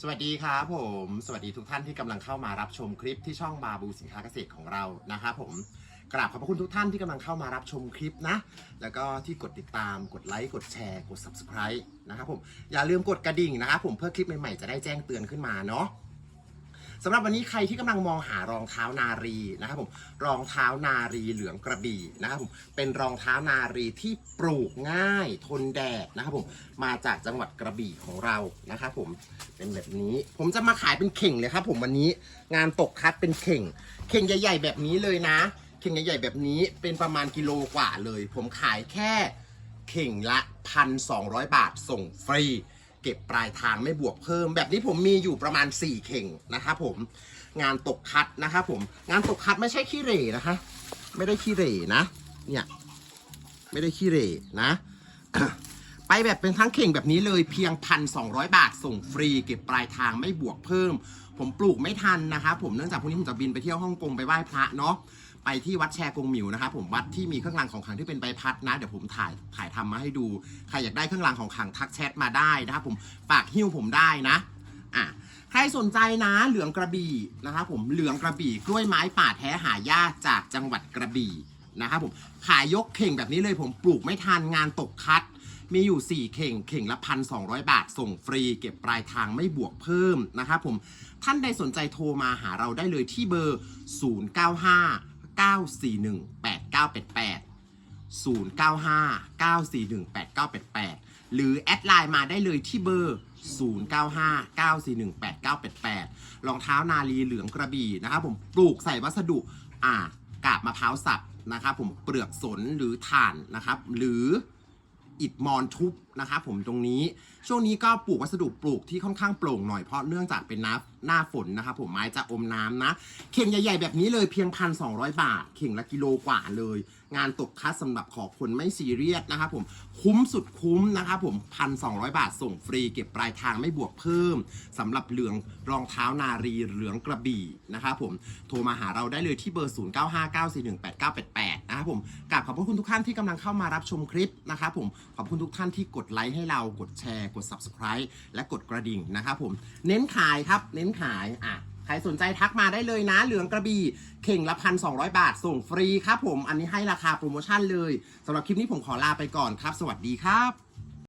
สวัสดีครับผม สวัสดีทุกท่านที่กำลังเข้ามารับชมคลิปที่ช่องบาบูสินค้าเกษตรของเรานะครับผมกราบขอบพระคุณทุกท่านที่กำลังเข้ามารับชมคลิปนะ แล้วก็ที่กดติดตาม กดไลค์ กดแชร์ กด subscribe นะครับผม อย่าลืมกดกระดิ่งนะครับผมเพื่อคลิปใหม่ๆจะได้แจ้งเตือนขึ้นมาเนาะ สำหรับวันนี้ใครที่กำลังมองหารองเท้านารีนะครับผมรองเท้านารีเหลืองกระบี่นะครับผมเป็นรองเท้านารีที่ปลูกง่ายทนแดดนะครับผมมาจากจังหวัดกระบี่ของเรานะครับผมเป็นแบบนี้ผมจะมาขายเป็นเข่งเลยครับผมวันนี้งานตกคัดเป็นเข่ง เข่งใหญ่ ๆ แบบนี้เลยนะ เข่งใหญ่ ๆ แบบนี้เป็นประมาณกิโลกว่าเลย ผมขายแค่เข่งละพันสองบาทส่งฟรี เก็บปลายทางไม่บวกเพิ่ม แบบนี้ผมมีอยู่ประมาณ 4 เข่งนะครับผมงานตกคัดนะครับผมงานตกคัดไม่ใช่ขี้เหร่นะคะ ไม่ได้ขี้เหร่นะ เนี่ย ไม่ได้ขี้เหร่นะ ไปแบบเป็นทั้งเข่งแบบนี้เลยเพียงพันสองบาทส่งฟรี เก็บปลายทางไม่บวกเพิ่ม ผมปลูกไม่ทันนะครับผมเนื่องจากพรุ่งนี้ผมจะบินไปเที่ยวฮ่องกงไปไหว้พระเนาะไปที่วัดแชกงหมิวนะครับผมวัดที่มีเครื่องรางของขลังที่เป็นใบพัดนะ เดี๋ยวผมถ่ายถ่ายทำมาให้ดูใครอยากได้เครื่องรางของขลังทักแชทมาได้นะครับผมฝากหิ้วผมได้นะอะใครสนใจนะเหลืองกระบี่นะครับผมเหลืองกระบี่กล้วยไม้ป่าแท้หายากจากจังหวัดกระบี่นะครับผมขายยกเข่งแบบนี้เลยผมปลูกไม่ทันงานตกคัด มีอยู่ 4 เข่ง เข่งละพันสองบาท ส่งฟรี เก็บปลายทางไม่บวกเพิ่มนะครับผม ท่านใดสนใจโทรมาหาเราได้เลยที่เบอร์ 095 941 8988 095 941 8988 หรือแอดไลน์มาได้เลยที่เบอร์ 095 941 8988รองเท้านาลีเหลืองกระบี่นะครับผมปลูกใส่วัสดุอ่ากาบมะพร้าวสับนะครับผมเปลือกสนหรือถ่านนะครับหรือ อิฐมอนทุบนะครับผมตรงนี้ ช่วงนี้ก็ปลูกวัสดุปลูกที่ค่อนข้างโปร่งหน่อยเพราะเนื่องจากเป็นน้ำหน้าฝนนะครับผมไม้จะอมน้ำนะ เข่งใหญ่ ๆ แบบนี้เลยเพียงพันสองบาท เข่งละกิโลกว่าเลย งานตกคัดสำหรับขอคนไม่ซีเรียสนะครับผมคุ้มสุดคุ้มนะครับผมพันสองบาทส่งฟรีเก็บปลายทางไม่บวกเพิ่มสำหรับเหลืองรองเท้านารีเหลืองกระบี่นะครับผมโทรมาหาเราได้เลยที่เบอร์ 0959418988 นะครับผมกราบขอบพระคุณทุกท่านที่กำลังเข้ามารับชมคลิปนะครับผมขอบคุณทุกท่านที่กดไลค์ให้เรากดแชร์กด subscribe และกดกระดิ่งนะครับผมเน้นขายครับเน้นขายอะใครสนใจทักมาได้เลยนะ เหลืองกระบี่เข่งละพันสองบาท ส่งฟรีครับผม อันนี้ให้ราคาโปรโมชั่นเลยสำหรับคลิปนี้ผมขอลาไปก่อนครับ สวัสดีครับ